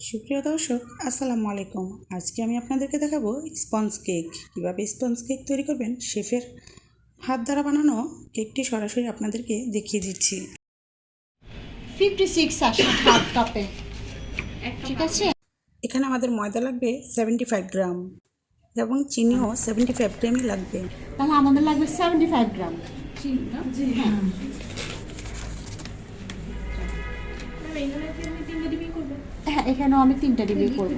সুপ্রিয় দর্শক আসসালামু আলাইকুম। আজকে আমি আপনাদেরকে দেখাবো স্পঞ্জ কেক। কীভাবে স্পঞ্জ কেক তৈরি করবেন? শেফের হাত দ্বারা বানানো কেকটি সরাসরি আপনাদেরকে দেখিয়ে দিচ্ছি। ফিফটি সিক্স আসে হাফ কাপে। ঠিক আছে? এখানে আমাদের ময়দা লাগবে সেভেন্টি ফাইভ গ্রাম এবং চিনিও সেভেন্টি ফাইভ গ্রামই লাগবে। তাহলে আমাদের লাগবে সেভেন্টি ফাইভ গ্রাম হ্যাঁ এখানেও আমি তিনটা ডিবি করব।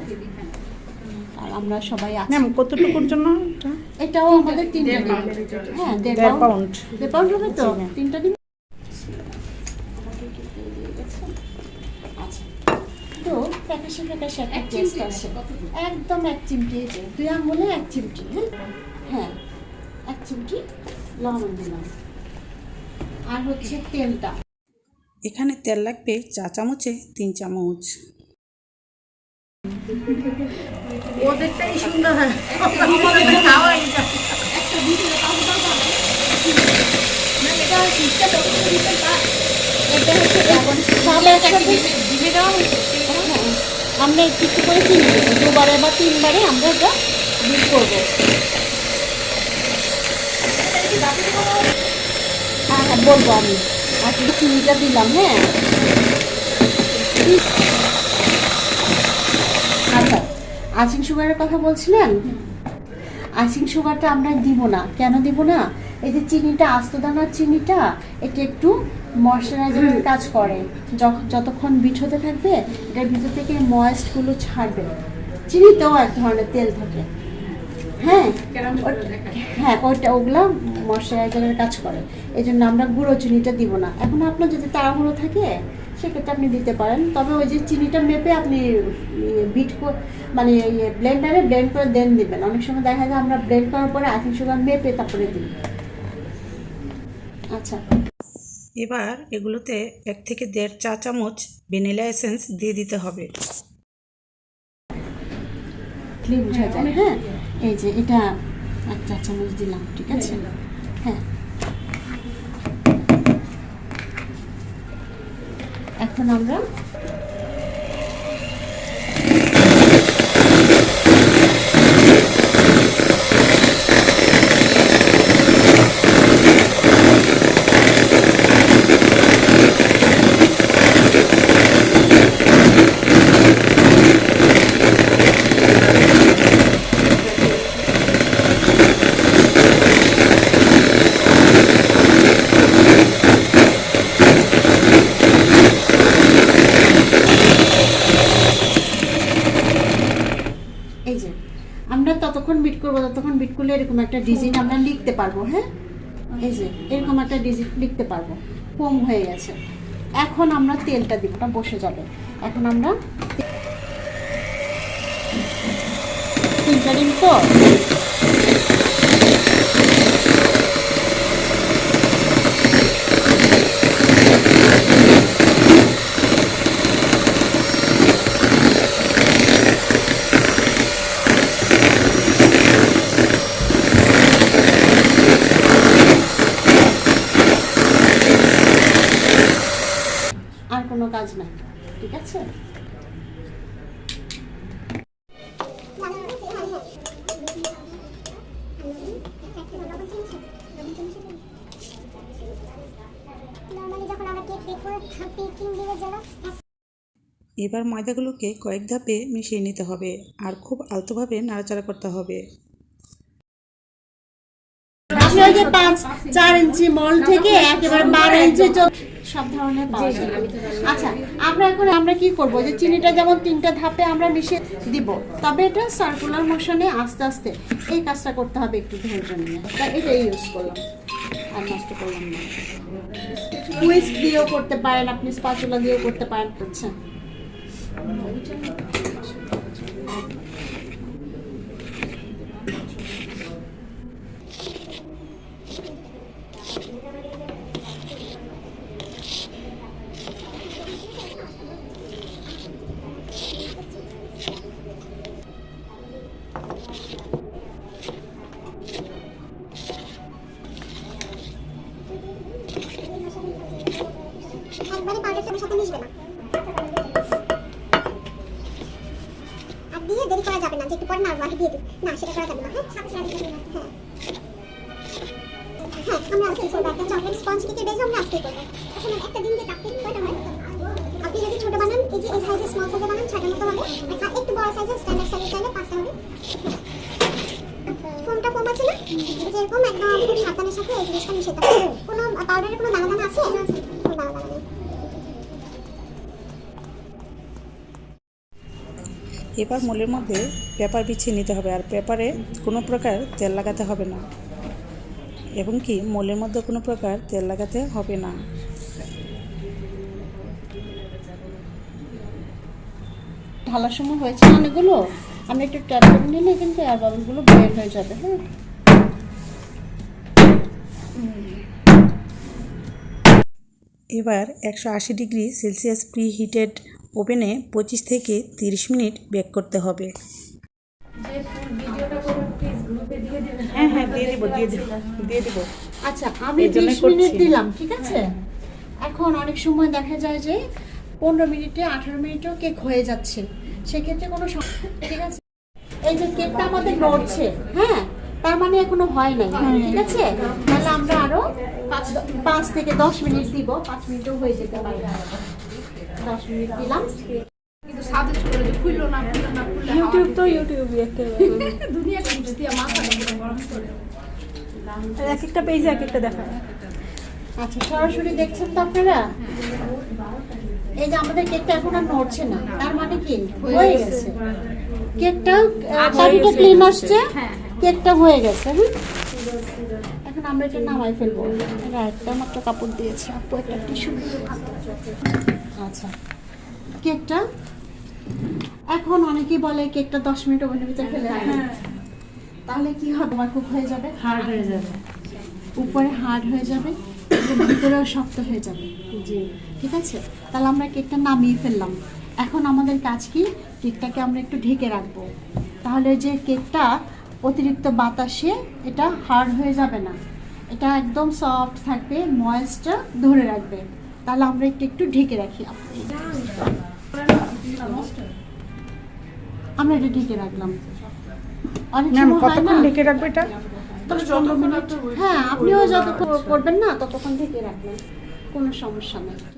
আর আমরা সবাই আছি। ম্যাম কতটুকুর জন্য এটাও আমাদের তিনটা ডিবি। হ্যাঁ দেড় দেড় পাউন্ড পাউন্ড দেড় পাউন্ড হবে তো? তিনটা ডিবি? আচ্ছা তো ফ্যাকাশে ফ্যাকাশে আসে একদম এক চিমটি এই যে, দুই আঙুলে এক চিমটি হ্যাঁ? হ্যাঁ এক চিমটি লবণ দিলাম। আর হচ্ছে তেলটা। এখানে তেল লাগবে চা চামচে তিন চামচ। আমরা একটু করে চিনি দেবো দুবারে বা তিনবারে আমরা এটা বিল করব। হ্যাঁ হ্যাঁ বলব আমি। আজকে চিনিটা দিলাম হ্যাঁ? আচ্ছা আইসিং সুগারের কথা বলছিলেন? আইসিং সুগারটা আমরা দিব না। কেন দিব না? এই যে চিনিটা আস্ত দানার চিনিটা এটা একটু ময়শ্চারাইজারের কাজ করে। যতক্ষণ বিট হতে থাকবে এটার ভিতর থেকে ময়েস্টগুলো ছাড়বে। চিনিতেও এক ধরনের তেল থাকে। হ্যাঁ? হ্যাঁ ওইটা ওগুলো ময়শ্চারাইজারের কাজ করে। এই জন্য আমরা গুঁড়ো চিনিটা দিব না। এখন আপনার যদি তাড়াহুড়ো থাকে সেক্ষেত্রে আপনি দিতে পারেন। তবে ওই যে চিনিটা মেপে আপনি বিট মানে ব্লেন্ডারে ব্লেন্ড করে দেন দিবেন। অনেক সময় দেখা যায় আমরা ব্লেন্ড করার পরে আইসিং সুগার মেপে তারপরে দিই। আচ্ছা। এবার এগুলোতে এক থেকে দেড় চা চামচ ভ্যানিলা এসেন্স দিয়ে দিতে হবে। বোঝা যায় হ্যাঁ? এই যে এটা এক চা চামচ দিলাম ঠিক আছে? হ্যাঁ। এখন আমরা এই যে আমরা ততক্ষণ বিট করব ততক্ষণ বিট করলে এরকম একটা ডিজিট আমরা লিখতে পারব হ্যাঁ? এই যে, এরকম একটা ডিজিট লিখতে পারব। কম হয়ে গেছে। এখন আমরা তেলটা দিব, ওটা বসে যাবে। এখন আমরা তিনটা ডিম তো আর কোনো কাজ নাই ঠিক আছে? এবার ময়দাগুলোকে কয়েক ধাপে মিশিয়ে নিতে হবে আর খুব আলতোভাবে নাড়াচাড়া করতে হবে। পাঁচ চার ইঞ্চি মল থেকে একেবারে বারো ইঞ্চি চোখ সব ধরনের পাওয়া যায় আচ্ছা আমরা এখন আমরা কি করব? যে চিনিটা যেমন তিনটা ধাপে আমরা মিশিয়ে দিব তবে এটা সার্কুলার মোশনে আস্তে আস্তে এই কাজটা করতে হবে একটু ধৈর্য নিয়ে। তাই এটা ইউজ করলাম। আর নষ্ট করলাম না। হুইস্ক দিয়েও করতে পারেন আপনি স্পাচুলা দিয়েও করতে পারেন। আচ্ছা। একবারে পাউডারটার সাথে মিশবে না। দিয়ে দেরি করা যাবে না একটু দিন যে কাপকেক কয়টা হয় আপনি যদি ছোট বানান, এই যে এই সাইজের স্মল সাইজে বানান, ছয়টার মতো হবে। আর একটু বড় সাইজের স্ট্যান্ডার্ড সাইজে চাইলে পাঁচটা হবে ফোমটা ফোম আছে না যেরকম একদম খুব সাবধানের সাথে এই জিনিসটা মিশাতে হবে কোনো পাউডারের কোনো দানা দানা আছে? কোনো দানা দানা নেই। এবার মোলের মধ্যে পেপার বিছিয়ে নিতে হবে আর পেপারে কোনো প্রকার তেল লাগাতে হবে না। এবং কি মোলের মধ্যে কোনো প্রকার তেল লাগাতে হবে না। ঢালার সময় হয়েছে অনেকগুলো। আমরা একটু ট্যাপ করে নিলে কিন্তু এয়ার বাবলগুলো বের হয়ে যাবে হ্যাঁ? এবার একশো আশি ডিগ্রি সেলসিয়াস প্রি হিটেড ওভেনে পঁচিশ থেকে তিরিশ মিনিট বেক করতে হবে। হ্যাঁ হ্যাঁ দিয়ে দিব দিয়ে দিব দিয়ে দিব। আচ্ছা আমি বিশ মিনিট দিলাম ঠিক আছে? এখন অনেক সময় দেখা যায় যে পনেরো মিনিটে আঠারো মিনিটেও কেক হয়ে যাচ্ছে। সেক্ষেত্রে কোনো ঠিক আছে? এই যে কেকটা আমাদের নড়ছে হ্যাঁ? তার মানে এখনও হয় নাই। ঠিক আছে? তাহলে আমরা আরও পাঁচ পাঁচ থেকে দশ মিনিট দিব। পাঁচ মিনিটও হয়ে যেতে পারে। দশ মিনিট দিলাম। ইউটিউব তো ইউটিউব দুনিয়া এক একটা পেজে এক একটা দেখায়। আচ্ছা সরাসরি দেখছেন তো আপনারা? এই যে আমাদের কেকটা এখন আর নড়ছে না। তার মানে কি? হয়ে গেছে। কেকটা চাবিটা ক্লিন আসছে? কেকটা হয়ে গেছে হ্যাঁ এখন আমরা এটা নামাই ফেলব। এটা একটা মাত্র কাপড় দিয়েছি। আপু একটা টিস্যু আচ্ছা। কেকটা? এখন অনেকেই বলে কেকটা দশ মিনিট ওভেনের ভিতরে ফেলে রাখেন। তাহলে কি হবে? আমার খুব হয়ে যাবে? হার্ড হয়ে যাবে। উপরে হার্ড হয়ে যাবে ভিতরেও শক্ত হয়ে যাবে। জি। ঠিক আছে? তাহলে আমরা কেকটা নামিয়ে ফেললাম। এখন আমাদের কাজ কি? কেকটাকে আমরা একটু ঢেকে রাখব। তাহলে যে কেকটা অতিরিক্ত বাতাসে এটা হার্ড হয়ে যাবে না। এটা একদম সফট থাকবে ময়েসটা ধরে রাখবে। তাহলে আমরা একটু একটু ঢেকে রাখি। আমরা এটা ঢেকে রাখলাম। হয় কতক্ষণ ঢেকে রাখব এটা? তবে পনেরো মিনিট। হ্যাঁ আপনিও যতক্ষণ করবেন না ততক্ষণ ঢেকে রাখবেন। কোনো সমস্যা নেই।